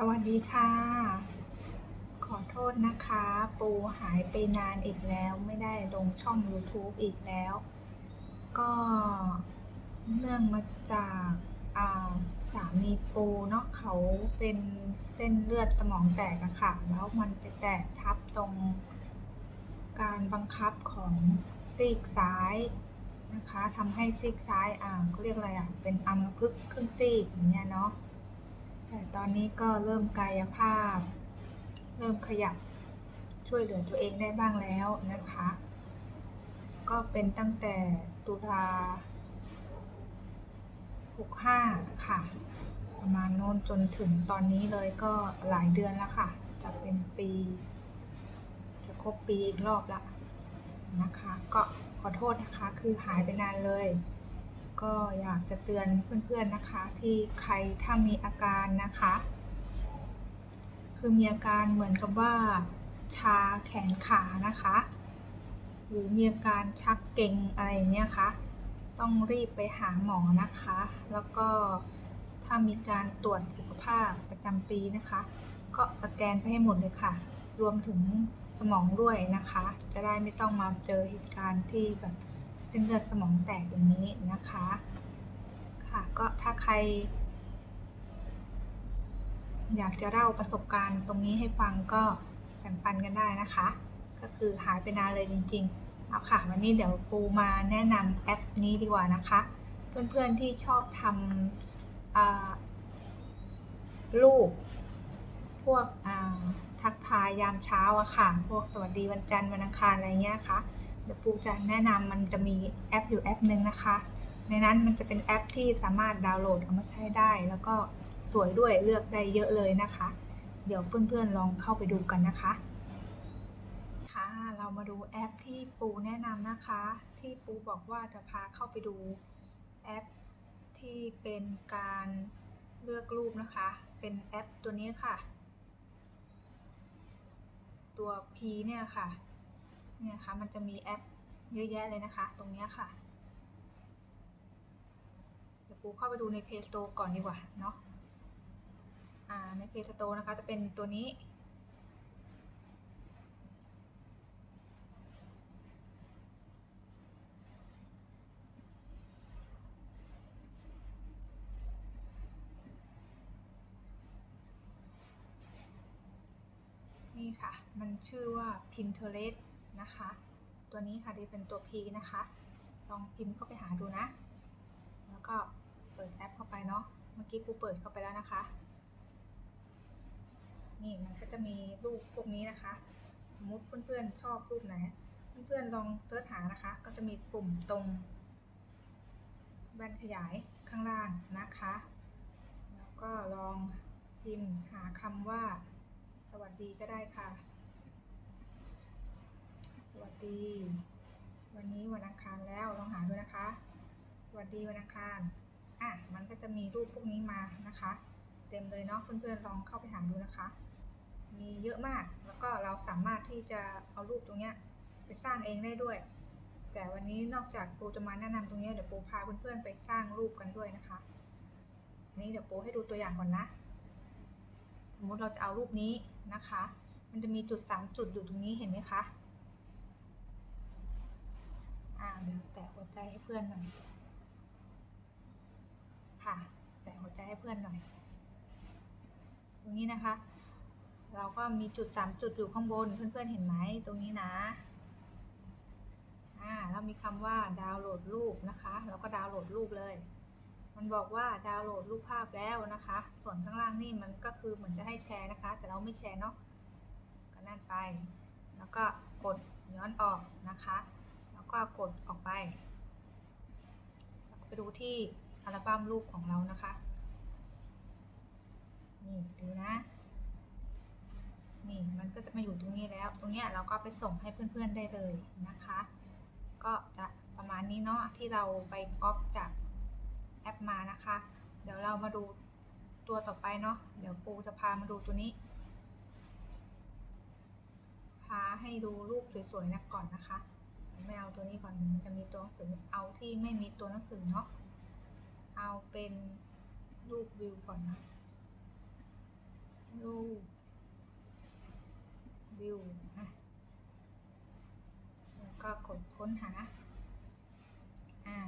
สวัสดีค่ะ ขอโทษนะคะ ปูหายไปนานอีกแล้วไม่ได้ลงช่อง YouTube อีกแล้ว ก็เนื่องมาจากาสามีปูเนาะเขาเป็นเส้นเลือดสมองแตกอะค่ะ แล้วมันไปแตกทับตรงการบังคับของซีกซ้ายนะคะทำให้ซีกซ้ายอ่าเขาเรียกอะไรอะเป็นอัมพฤกษ์ครึ่งซีกอย่างเงี้ยเนาะ แต่ตอนนี้ก็เริ่มกายภาพ เริ่มขยับช่วยเหลือตัวเองได้บ้างแล้วนะคะ ก็เป็นตั้งแต่ตุลา65 ค่ะ ประมาณโน้นจนถึงตอนนี้เลยก็หลายเดือนแล้วค่ะ จะเป็นปี จะครบปีอีกรอบละนะคะ ก็ขอโทษนะคะ คือหายไปนานเลย ก็อยากจะเตือนเพื่อนๆนะคะ ที่ใครถ้ามีอาการนะคะ คือมีอาการเหมือนกับว่า ชาแขนขานะคะ หรือมีอาการชักเกร็งอะไรเงี้ยคะต้องรีบไปหาหมอนะคะ แล้วก็ถ้ามีการตรวจสุขภาพประจำปีนะคะ ก็สแกนไปให้หมดเลยค่ะ รวมถึงสมองด้วยนะคะ จะได้ไม่ต้องมาเจอเหตุการณ์ที่แบบ เส้นเลือดสมองแตกอย่างนี้นะคะค่ะก็ถ้าใคร อยากจะเล่าประสบการณ์ตรงนี้ให้ฟังก็แบ่งปันกันได้นะคะ ก็คือหายไปนานเลยจริงๆเอาค่ะวันนี้เดี๋ยวปูมาแนะนำแอปนี้ดีกว่านะคะ เพื่อนๆที่ชอบทำรูปพวกทักทายยามเช้าอะค่ะ พวกสวัสดีวันจันทร์วันอังคารอะไรเงี้ยนะคะ ดี๋ยวปูจะแนะนำมันจะมีแอปอยู่แอปหนึ่งนะคะ ในนั้นมันจะเป็นแอปที่สามารถดาวน์โหลดเอามาใช้ได้ แล้วก็สวยด้วยเลือกได้เยอะเลยนะคะ เดี๋ยวเพื่อนๆลองเข้าไปดูกันนะคะ ค่ะเรามาดูแอปที่ปูแนะนำนะคะ ที่ปูบอกว่าจะพาเข้าไปดูแอปที่เป็นการเลือกรูปนะคะ เป็นแอปตัวนี้ค่ะ ตัว P เนี่ยค่ะ เนี่ยค่ะมันจะมีแอปเยอะแยะเลยนะคะ ตรงนี้ค่ะ เดี๋ยวปูเข้าไปดูใน Play Store ก่อนดีกว่าเนาะอ่าใน Play Store นะคะจะเป็นตัวนี้ นี่ค่ะ มันชื่อว่า Pinterest นะคะ ตัวนี้ค่ะที่เป็นตัว P นะคะ ลองพิมพ์เข้าไปหาดูนะ แล้วก็เปิดแอปเข้าไปเนาะ เมื่อกี้ปูเปิดเข้าไปแล้วนะคะ นี่มันก็จะมีรูปพวกนี้นะคะ สมมติเพื่อนๆชอบรูปไหน เพื่อนๆลองเสิร์ชหานะคะ ก็จะมีปุ่มตรงแว่นขยายข้างล่างนะคะ แล้วก็ลองพิมพ์หาคำว่า สวัสดีก็ได้ค่ะ วัสดี วันนี้วันอังคารแล้วลองหาดูนะคะ สวัสดีวันอังคารอะมันก็จะมีรูปพวกนี้มานะคะ เต็มเลยเนาะเพื่อนๆลองเข้าไปหาดูนะคะ มีเยอะมากแล้วก็เราสามารถที่จะเอารูปตรงเนี้ยไปสร้างเองได้ด้วย แต่วันนี้นอกจากปูจะมาแนะนำตรงนี้เดี๋ยวปูพาเพื่อนๆไปสร้างรูปกันด้วยนะคะอันนี้เดี๋ยวปูให้ดูตัวอย่างก่อนนะ สมมุติเราจะเอารูปนี้นะคะ มันจะมีจุดสามจุดอยู่ตรงนี้เห็นไหมคะ อ่า เดี๋ยวแตะหัว ใจให้เพื่อนหน่อย ค่ะ แตะหัวใจให้เพื่อนหน่อย ตรงนี้นะคะ เราก็มีจุดสามจุดอยู่ข้างบน เพื่อนๆเห็นไหมตรงนี้นะอ่าแล้วมีคำว่าดาวน์โหลดรูปนะคะ เราก็ดาวน์โหลดรูปเลย มันบอกว่าดาวน์โหลดรูปภาพแล้วนะคะ ส่วนข้างล่างนี่มันก็คือเหมือนจะให้แชร์นะคะ แต่เราไม่แชร์เนาะก็นั่นไป แล้วก็กดย้อนออกนะคะ แล้วก็กดออกไป ไปดูที่อัลบั้มรูปของเรานะคะ นี่ดูนะ นี่มันก็จะมาอยู่ตรงนี้แล้ว ตรงเนี้ยเราก็ไปส่งให้เพื่อนๆได้เลยนะคะ ก็จะประมาณนี้เนาะที่เราไปก๊อปจากแอปมานะคะ เดี๋ยวเรามาดูตัวต่อไปเนาะ เดี๋ยวปูจะพามาดูตัวนี้ พาให้ดูรูปสวยๆนะก่อนนะคะ ไม่เอาตัวนี้ก่อนมันจะมีตัวหนังสือเอาที่ไม่มีตัวหนังสือเนาะเอาเป็นรูปวิวก่อนนะรูปวิวอะแล้วก็กดค้นหาอ่า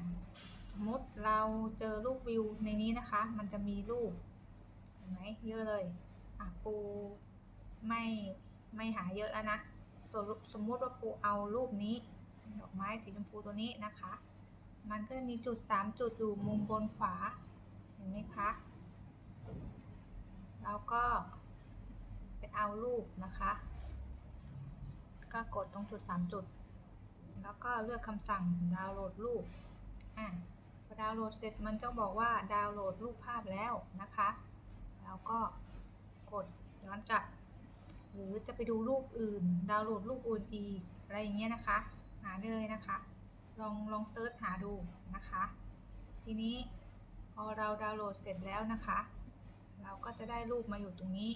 สมมติเราเจอรูปวิวในนี้นะคะ มันจะมีรูปเห็นไหมเยอะเลยอะปูไม่ไม่หาเยอะแล้วนะสมมติว่าปูเอารูปนี้ ดอกไม้สีชมพูตัวนี้นะคะ มันก็จะมีจุดสามจุดอยู่มุมบนขวา เห็นไหมคะ แล้วก็ไปเอารูปนะคะ ก็กดตรงจุดสามจุด แล้วก็เลือกคำสั่งดาวน์โหลดรูป อะพอดาวน์โหลดเสร็จมันจะบอกว่าดาวน์โหลดรูปภาพแล้วนะคะ แล้วก็กดย้อนกลับหรือจะไปดูรูปอื่น ดาวน์โหลดรูปอื่นอีก อะไรอย่างเงี้ยนะคะ หาเลยนะคะ ลองลองเซิร์ชหาดูนะคะ ทีนี้พอเราดาวน์โหลดเสร็จแล้วนะคะ เราก็จะได้รูปมาอยู่ตรงนี้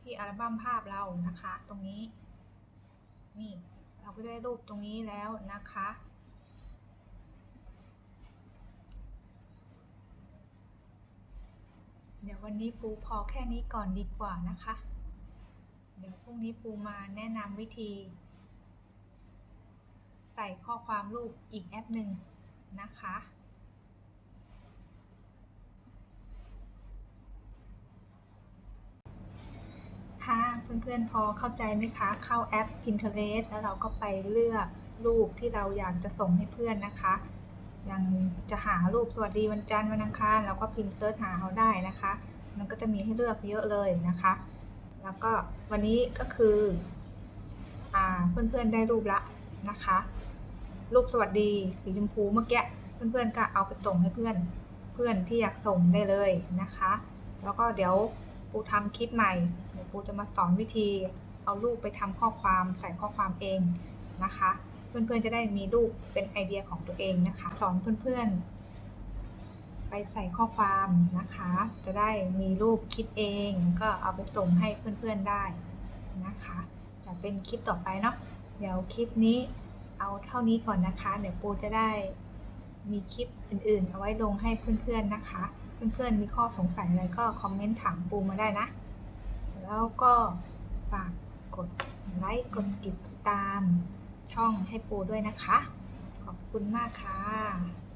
ที่อัลบั้มภาพเรานะคะ ตรงนี้ นี่เราก็จะได้รูปตรงนี้แล้วนะคะ เดี๋ยววันนี้ปูพอแค่นี้ก่อนดีกว่านะคะ เดี๋ยวพรุ่งนี้ปูมาแนะนำวิธี ส่ข้อความรูปอีกแอปหนึ่งนะคะ ค่ะเพื่อนๆพอเข้าใจไหมคะ เข้าแอป Pinterest แล้วเราก็ไปเลือกรูปที่เราอยากจะส่งให้เพื่อนนะคะอย่างจะหารูปสวัสดีวันจันทร์วันอังคารเราก็พิมพ์เซิร์ชหาเขาได้นะคะ มันก็จะมีให้เลือกเยอะเลยนะคะ แล้วก็วันนี้ก็คืออ่าเพื่อนๆได้รูปละนะคะ รูปสวัสดีสีชมพูเมื่อกี้เพื่อนๆก็เอาไปส่งให้เพื่อนเพื่อนที่อยากส่งได้เลยนะคะ แล้วก็เดี๋ยวปูทำคลิปใหม่เดี๋ยวปูจะมาสอนวิธีเอารูปไปทำข้อความใส่ข้อความเองนะคะ เพื่อนๆจะได้มีรูปเป็นไอเดียของตัวเองนะคะ สอนเพื่อนๆ ไปใส่ข้อความนะคะ จะได้มีรูปคิดเองก็เอาไปส่งให้เพื่อนๆได้นะคะแต่เป็นคลิปต่อไปเนาะเดี๋ยวคลิปนี้ เอาเท่านี้ก่อนนะคะ เดี๋ยวปูจะได้มีคลิปอื่น ๆ เอาไว้ลงให้เพื่อน ๆ นะคะ เพื่อน ๆ มีข้อสงสัยอะไรก็คอมเมนต์ถามปูมาได้นะ แล้วก็ฝากกดไลค์ กดติดตามช่องให้ปูด้วยนะคะ ขอบคุณมากค่ะ